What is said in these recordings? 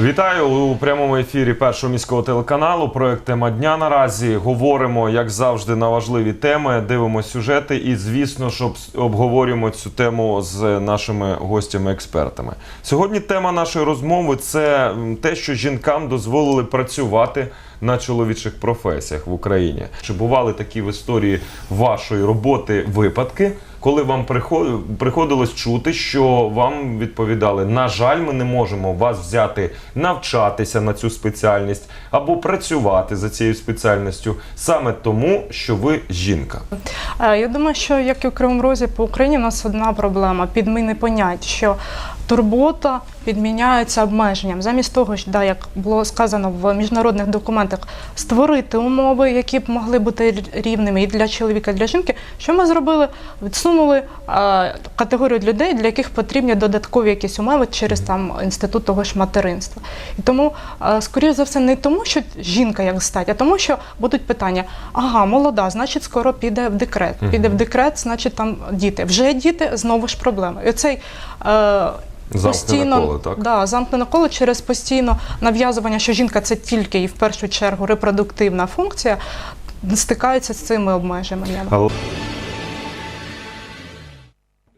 Вітаю у прямому ефірі першого міського телеканалу. Проект тема дня наразі говоримо, як завжди, на важливі теми. Дивимося сюжети і, звісно, ж, обговорюємо цю тему з нашими гостями-експертами. Сьогодні тема нашої розмови це те, що жінкам дозволили працювати на чоловічих професіях в Україні. Чи бували такі в історії вашої роботи випадки? Коли вам приход- приходилось чути, що вам відповідали, на жаль, ми не можемо вас взяти навчатися на цю спеціальність або працювати за цією спеціальністю саме тому, що ви жінка. Е, Я думаю, що як і в Кривому Розі по Україні, у нас одна проблема підміни понять, що турбота підміняється обмеженням. Замість того, що, да, як було сказано в міжнародних документах, створити умови, які б могли бути рівними і для чоловіка, і для жінки. Що ми зробили? Відсунули е, категорію людей, для яких потрібні додаткові якісь умови через там інститут того ж материнства. І тому, е, скоріше за все, не тому, що жінка як стать, а тому, що будуть питання: ага, молода, значить, скоро піде в декрет. Піде в декрет, значить там діти. Вже діти знову ж проблема. І оцей е, Замкнене коло, так? Да, замкнене коло через постійно нав'язування, що жінка це тільки і в першу чергу репродуктивна функція, стикаються з цими обмеженнями. Але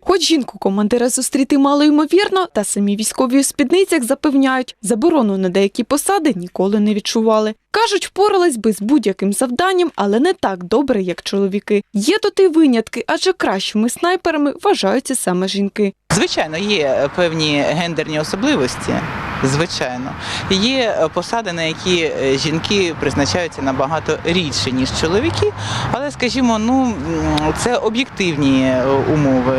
Хоч жінку командира зустріти мало ймовірно, та самі військові у спідницях запевняють, заборону на деякі посади ніколи не відчували. Кажуть, впорались би з будь-яким завданням, але не так добре, як чоловіки. Є тут і винятки, адже кращими снайперами вважаються саме жінки. Звичайно, є певні гендерні особливості. Звичайно, є е, посади, на які е, жінки призначаються набагато рідше ніж чоловіки, але скажімо, ну це об'єктивні е, умови.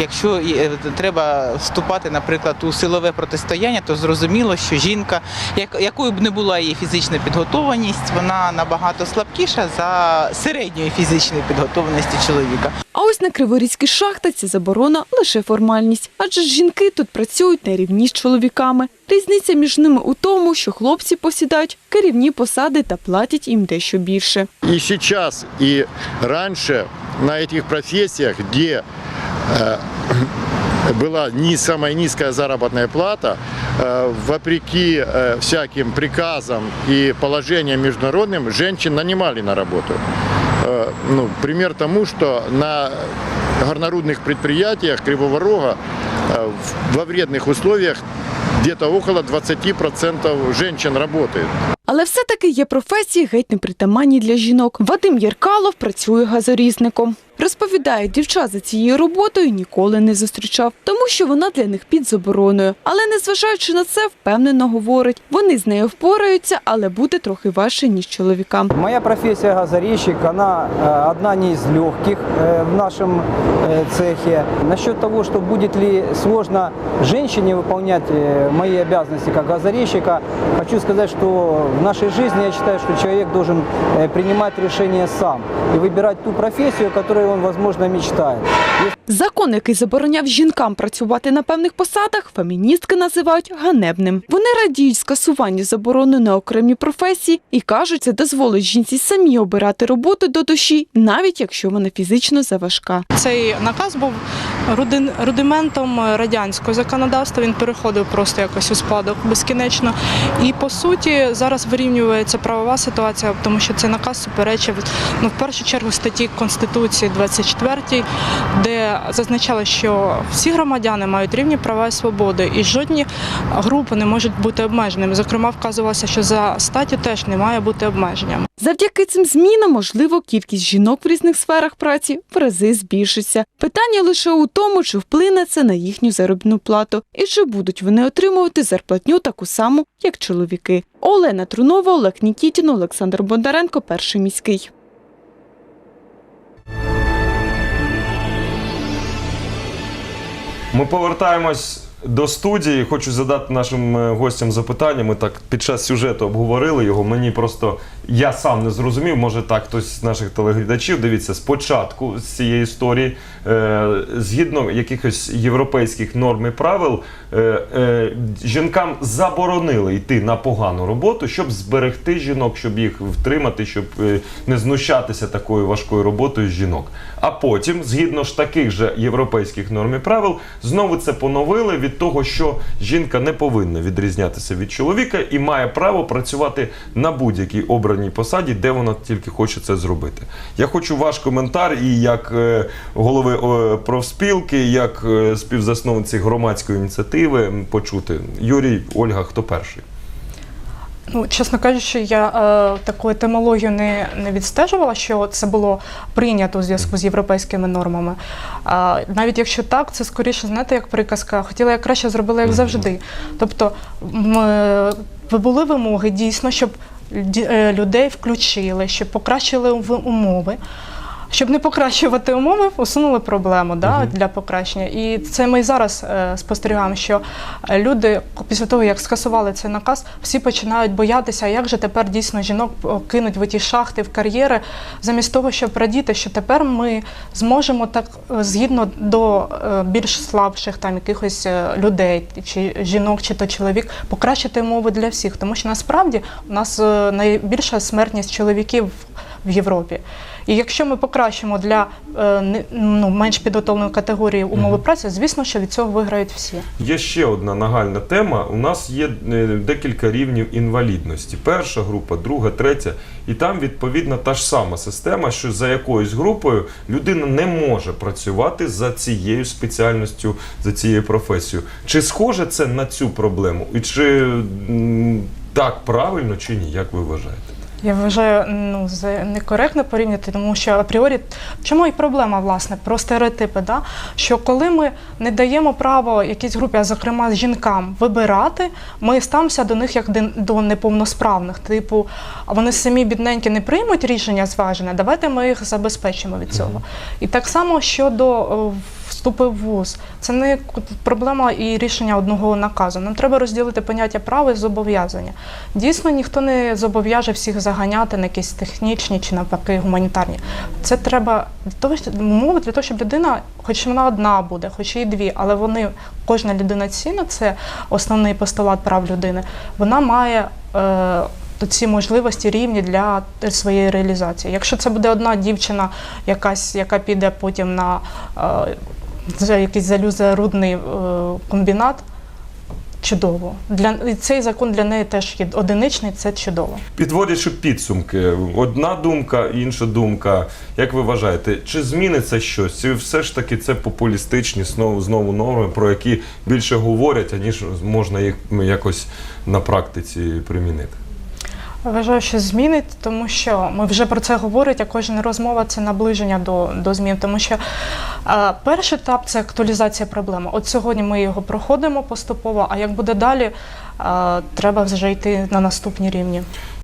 Якщо е, треба вступати, наприклад, у силове протистояння, то зрозуміло, що жінка, як- якою б не була її фізична підготованість, вона набагато слабкіша за середньої фізичної підготованості чоловіка. А ось на Криворізькій шахті ця заборона лише формальність, адже ж жінки тут працюють на рівні з чоловіками. Різниця між ними у тому, що хлопці посідають керівні посади та платять їм дещо більше. И сейчас, и раньше на этих профессиях, где э, была не самая низкая заработная плата, э, вопреки э, всяким приказам и положениям международным, женщин нанимали на работу. Ну, пример тому, что на горнорудных предприятиях Кривого Рога во вредных условиях где-то около 20% женщин работает. Але все-таки є професії геть непритаманні для жінок. Вадим Єркалов працює газорізником. Розповідає, дівчат за цією роботою ніколи не зустрічав, тому що вона для них під забороною. Але незважаючи на це, впевнено говорить, вони з нею впораються, але буде трохи важче, ніж чоловікам. Моя профессия газорезчик, она э, одна не из легких э, в нашем э, цехе. Насчет того, что будет ли сложно женщине выполнять э, мои обязанности как газорезчика, хочу сказать, что в нашей жизни я считаю, что человек должен э, принимать решение сам и выбирать ту профессию, о которой он, возможно, мечтает. Закон, який забороняв жінкам працювати на певних посадах, феміністки називають ганебним. Вони радіють скасуванню заборони на окремі професії і кажуть, це дозволить жінці самі обирати роботу до душі, навіть якщо вона фізично заважка. Цей наказ був рудиментом радянського законодавства. Він переходив просто якось у спадок безкінечно. І по суті зараз вирівнюється правова ситуація, тому що цей наказ суперечив ну, в першу чергу статті Конституції 24, де зазначало, що всі громадяни мають рівні права і свободи, і жодні групи не можуть бути обмеженими. Зокрема, вказувалося, що за статтю теж не має бути обмеженням. Завдяки цим змінам, можливо, кількість жінок в різних сферах праці в рази збільшиться. Питання лише у тому, чи вплине це на їхню заробітну плату і чи будуть вони отримувати зарплатню таку саму, як чоловіки. Олена Трунова, Олег Нікітін, Олександр Бондаренко, перший міський. Ми повертаємось до студії. Хочу задати нашим е, гостям запитання. Ми так під час сюжету обговорили його. Мені просто я сам не зрозумів, може так хтось з наших телеглядачів. Дивіться, спочатку з цієї історії, е, згідно якихось європейських норм і правил, е, жінкам заборонили йти на погану роботу, щоб зберегти жінок, щоб їх втримати, щоб не знущатися такою важкою роботою жінок. А потім, згідно ж таких же європейських норм і правил, знову це поновили від того, що жінка не повинна відрізнятися від чоловіка і має право працювати на будь-якій обраній посаді, де вона тільки хоче це зробити. Я хочу ваш коментар і як е, голови профспілки, як е, співзасновниці громадської ініціативи почути. Юрій, Ольга, хто перший? Ну, чесно кажучи, я е, таку етимологію не, не відстежувала, що це було прийнято у зв'язку з європейськими нормами. А, навіть якщо так, це скоріше, знаєте, як приказка, хотіла як краще зробила, як завжди. Тобто м, е, були вимоги дійсно, щоб е, людей включили, щоб покращили умови. Щоб не покращувати умови, усунули проблему да, для покращення. І це ми і зараз е, спостерігаємо, що е, люди після того, як скасували цей наказ, всі починають боятися, як же тепер дійсно жінок е, кинуть в ті шахти, в кар'єри, замість того, щоб радіти, що тепер ми зможемо так е, згідно до е, більш слабших там якихось е, людей, чи жінок, чи то чоловік, покращити умови для всіх. Тому що насправді у нас е, найбільша смертність чоловіків в Європі. І якщо ми покращимо для е, ну, менш підготовленої категорії умови праці, звісно, що від цього виграють всі. Є ще одна нагальна тема. У нас є е, декілька рівнів інвалідності. Перша група, друга, третя. І там відповідно та ж сама система, що за якоюсь групою людина не може працювати за цією спеціальністю, за цією професією. Чи схоже це на цю проблему? І чи так правильно, чи ні? Як ви вважаєте? Я вважаю ну, за некоректно порівняти, тому що апріорі чому і проблема, власне, про стереотипи, да? що коли ми не даємо право якійсь групі, а зокрема жінкам, вибирати, ми ставимося до них як до неповносправних. Типу, а вони самі бідненькі не приймуть рішення зважене, давайте ми їх забезпечимо від цього. І так само щодо е, вступи в вуз. Це не проблема і рішення одного наказу. Нам треба розділити поняття права і зобов'язання. Дійсно, ніхто не зобов'яже всіх заганяти на якісь технічні чи навпаки гуманітарні. Це треба для того, умови для того, щоб людина, хоч вона одна буде, хоч і дві, але вони кожна людина цінна, це основний постулат прав людини. Вона має. Е, ці можливості рівні для своєї реалізації. Якщо це буде одна дівчина, якась, яка піде потім на е, за якийсь залюзарудний е, комбінат, чудово. Для цей закон для неї теж є одиничний, це чудово. Підводячи підсумки, одна думка, інша думка. Як ви вважаєте, чи зміниться щось? Чи все ж таки це популістичні знову знову норми, про які більше говорять, аніж можна їх якось на практиці примінити? Вважаю, що змінить, тому що ми вже про це говорять, а кожна розмова це наближення до, до змін. Тому що е, перший етап це актуалізація проблеми. От сьогодні ми його проходимо поступово, а як буде далі, е, треба вже йти на наступні рівні.